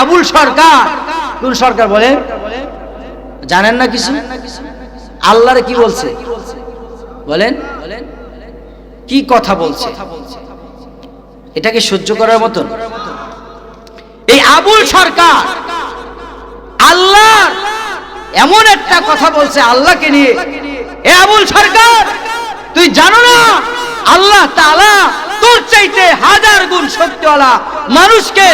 আবুল সরকার। কোন সরকার বলে? জানেন না কিছু? আল্লাহরে কি বলছে? বলেন। কি কথা বলছে? এটাকে সহ্য করার মতন। এই আবুল সরকার আল্লাহ এমন একটা কথা বলছে আল্লাহকে নিয়ে। এ আবুল সরকার, তুই জানো না আল্লাহ তাআলা তোর চাইতে হাজার গুণ মানুষকে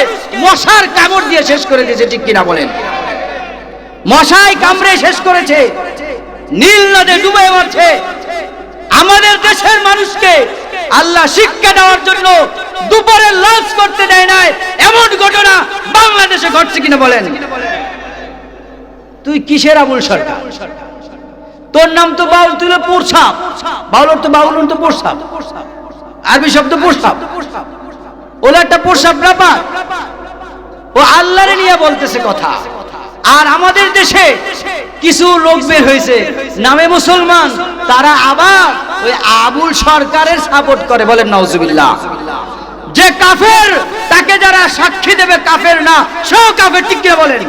মশার কামড় দিয়ে শেষ করে দিয়েছে, ঠিক কিনা বলেন? মশাই কামড়ে শেষ করেছে, নীল নদে ডুবে মারছে। আমাদের দেশের মানুষকে আল্লাহ শিক্ষা দেওয়ার জন্য দুপুরে লাঞ্চ করতে দেয় নাই, এমন ঘটনা বাংলাদেশে ঘটছে কিনা বলেন? তুই কিসের আবুল সরকার? তোর নাম তো বাউল, তুই পোরসাপ। বাউল তো বাউল তো পোরসাপ। আরবি শব্দ পোরসাপ। ওলা একটা পোরসাপ ব্যাপার। ও আল্লাহরে নিয়ে বলতেছে কথা। আর আমাদের দেশে কিছু লোক বের হয়েছে, নামে মুসলমান, তারা আবার ওই আবুল সরকারের সাপোর্ট করে বলেন নওজুবিল্লাহ যে কাফের, তাকে যারা সাক্ষী দেবে, কাফের না সেও কাফের ঠিক বলেন।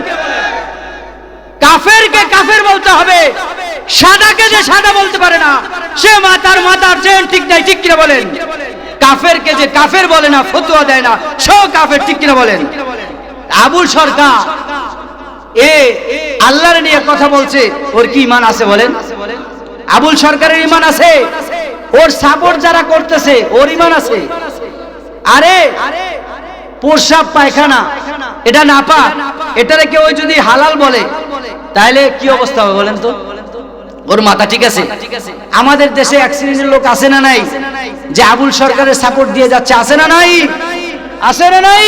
কাফেরকে কাফের বলতে হবে, সাদাকে যে সাদা বলতে পারে না, সে মাতার মাতার চেন ঠিক নাই, ঠিক বলেন। কাফেরকে যে কাফের বলে না, ফতুয়া দেয় না সেও কাফের ঠিক কিনা বলেন? আবুল সরকার। এ আল্লাহর নিয়ে কথা বলছে, ওর কি ইমান আছে বলেন? আবুল সরকারের ইমান আছে, ওর সাপোর্ট যারা করতেছে, ওর ইমান আছে। আরে প্রসাব পায়খানা, এটা না পা এটারে কেউ যদি হালাল বলে তাহলে কি অবস্থা হবে বলেন তো? ওর মাথা ঠিক আছে? আমাদের দেশে এক শ্রেণির লোক আছে না নাই? যে আবুল সরকারের সাপোর্ট দিয়ে যাচ্ছে আছে না নাই? আছে না নাই?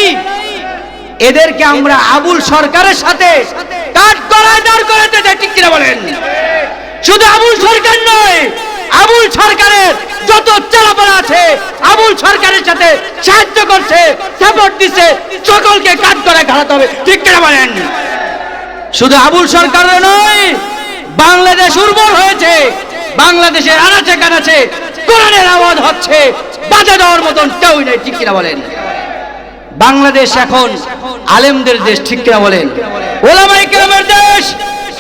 এদেরকে আমরা আবুল সরকারের সাথে কাঠ করায় দাঁড় করাতে চাই ঠিক কিনা বলেন? শুধু আবুল সরকার নয় আবুল সরকারের যত চালাপালা আছে আবুল সরকারের সাথে সাহায্য করছে সাপোর্ট দিচ্ছে সকলকে কাজ করে ঘাড়াতে হবে ঠিক কিনা বলেন? শুধু আবুল সরকারের নয় বাংলাদেশ উর্বর হয়েছে, বাংলাদেশের আনাচে কানাচে কোরআনের আওয়াজ হচ্ছে, বাজা দেওয়ার মতন কেউ নেই, ঠিক কিনা বলেন? বাংলাদেশ এখন আলেমদের দেশ, ঠিক কিনা বলেন? ওলামাই কেরামের দেশ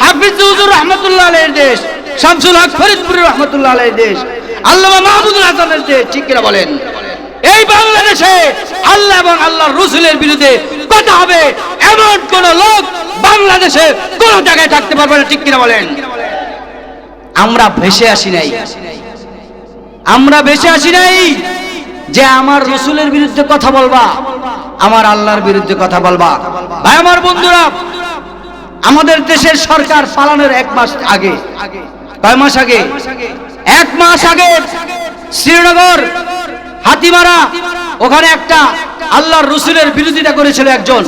হাফিজ হুজুর রহমতুল্লাহ আলাইহির দেশ, শামসুল হক ফরিদপুর রহমতুল্লাহ আলাইহির দেশ, আল্লামা মাহমুদুল হাসানের দেশ, ঠিক কিনা বলেন? এই বাংলাদেশে আল্লাহ এবং আল্লাহর রসুলের বিরুদ্ধে কথা হবে, এমন কোন লোক বাংলাদেশে কোন জায়গায় থাকতে পারবে না, ঠিক কিনা বলেন? আমরা ভেসে আসি নাই। আমরা ভেসে আসি নাই যে আমার রসুলের বিরুদ্ধে কথা বলবা, আমার আল্লাহর বিরুদ্ধে কথা বলবা। ভাই, আমার বন্ধুরা, আমাদের দেশের সরকার পালানোর এক মাস আগে, কয় মাস আগে? এক মাস আগে শ্রীনগর, হাতিমারা, ওখানে একটা আল্লাহর রসুলের বিরোধিতা করেছিল একজন।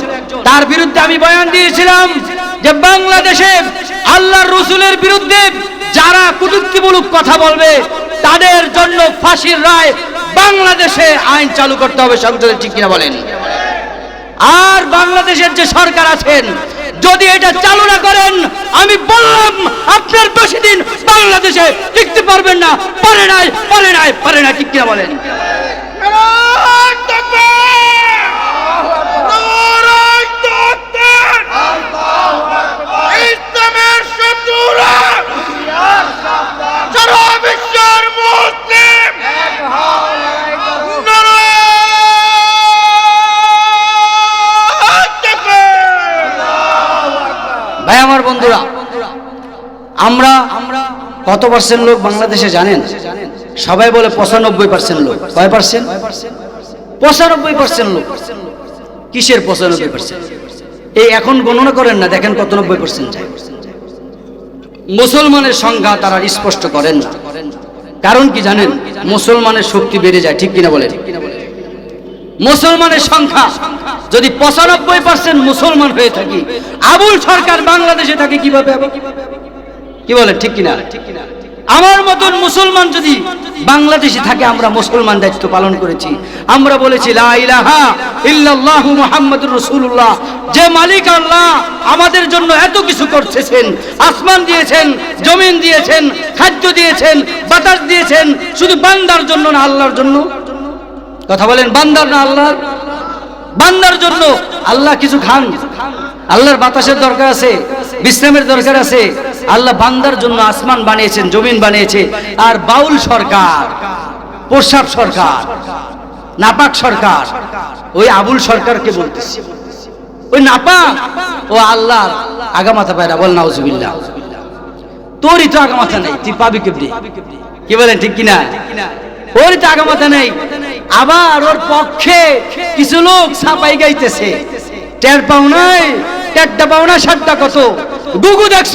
তার বিরুদ্ধে আমি বয়ান দিয়েছিলাম যে বাংলাদেশে আল্লাহর রসুলের বিরুদ্ধে কুটুক্তিমূলক কথা বলবে। তাদের জন্য ফাঁসির রায় বাংলাদেশে আইন চালু করতে হবে, সংসদে ঠিক কিনা বলেন। আর বাংলাদেশের যে সরকার আছেন, যদি এটা চালু না করেন, আমি বললাম, আপনার বেশি দিন বাংলাদেশে টিকতে পারবেন না। পারে নাই পারে নাই, পারে না ঠিক কিনা বলেন। আমরা কত পার্সেন্ট লোক বাংলাদেশে জানেন? সবাই বলে পঁচানব্বই পার্সেন্ট লোক। কয় পার্সেন্ট? পঁচানব্বই পার্সেন্ট লোক। কিসের পঁচানব্বই পার্সেন্ট? এই এখন গণনা করেন না, দেখেন কত নব্বই পার্সেন্ট যায়। মুসলমানের সংখ্যা তারা স্পষ্ট করেন না। কারণ কি জানেন? মুসলমানের শক্তি বেড়ে যায়, ঠিক কিনা বলেন? মুসলমানের সংখ্যা, যদি পঁচানব্বই পার্সেন্ট মুসলমান হয়ে থাকি, আবুল সরকার বাংলাদেশে থাকে কীভাবে? কি বলেন ঠিক কিনা? আমার মতন মুসলমান যদি বাংলাদেশে থাকে, আমরা মুসলমান দায়িত্ব পালন করেছি। আমরা বলেছি যে মালিক আল্লাহ আমাদের জন্য এত কিছু করতেছেন। আসমান দিয়েছেন, জমিন দিয়েছেন, খাদ্য দিয়েছেন, বাতাস দিয়েছেন। শুধু বান্দার জন্য না, আল্লাহর জন্য? কথা বলেন, বান্দার না আল্লাহর? বান্দার জন্য আল্লাহ কিছু খান? আল্লাহর বাতাসের দরকার আছে, বিশ্রামের দরকার আছে আল্লাহ বান্দার জন্য আসমান বানিয়েছেন, জমিন বানিয়েছে, আর বাউল সরকার, প্রসাব সরকার, নাপাক সরকার, ওই আবুল সরকারকে বলতেছি। ওই নাপাক? ও আল্লাহ আগামাথা পায়রা, বল নাউজুবিল্লাহ। তোরই তো আগামাথা নেই, তুই পাবি কেবলি কি বলেন, ঠিক কিনা? ওরই তো আগামাথা নেই। আবার ওর পক্ষে কিছু লোক ছাপাই গাইতেছে। টের পাও নাই? টেরটা পাওনা সাতটা কত? গুগু দেখছ?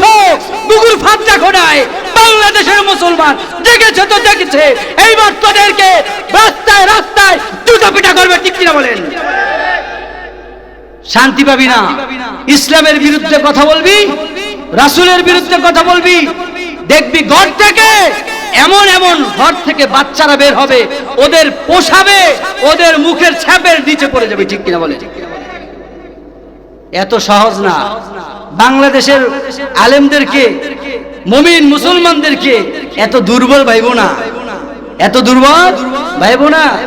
গুগুর ফাঁদটা খোড়ায় বাংলাদেশের মুসলমান। দেখেছে তো, দেখেছে? এইবার তোদেরকে রাস্তায় রাস্তায় জুতা পিটা করবে, ঠিক কিনা বলেন? শান্তি পাবি না। ইসলামের বিরুদ্ধে কথা বলবি, রাসূলের বিরুদ্ধে কথা বলবি, দেখবি ঘর থেকে এমন এমন ঘর থেকে বাচ্চারা বের হবে, ওদের পোষাবে, ওদের মুখের ছাপের নিচে পড়ে যাবে, ঠিক কিনা বলে এত সহজ না। বাংলাদেশের আলেমদেরকে, মমিন মুসলমানদেরকে এত দুর্বল ভাইব না। এত দুর্বল ভাইব না।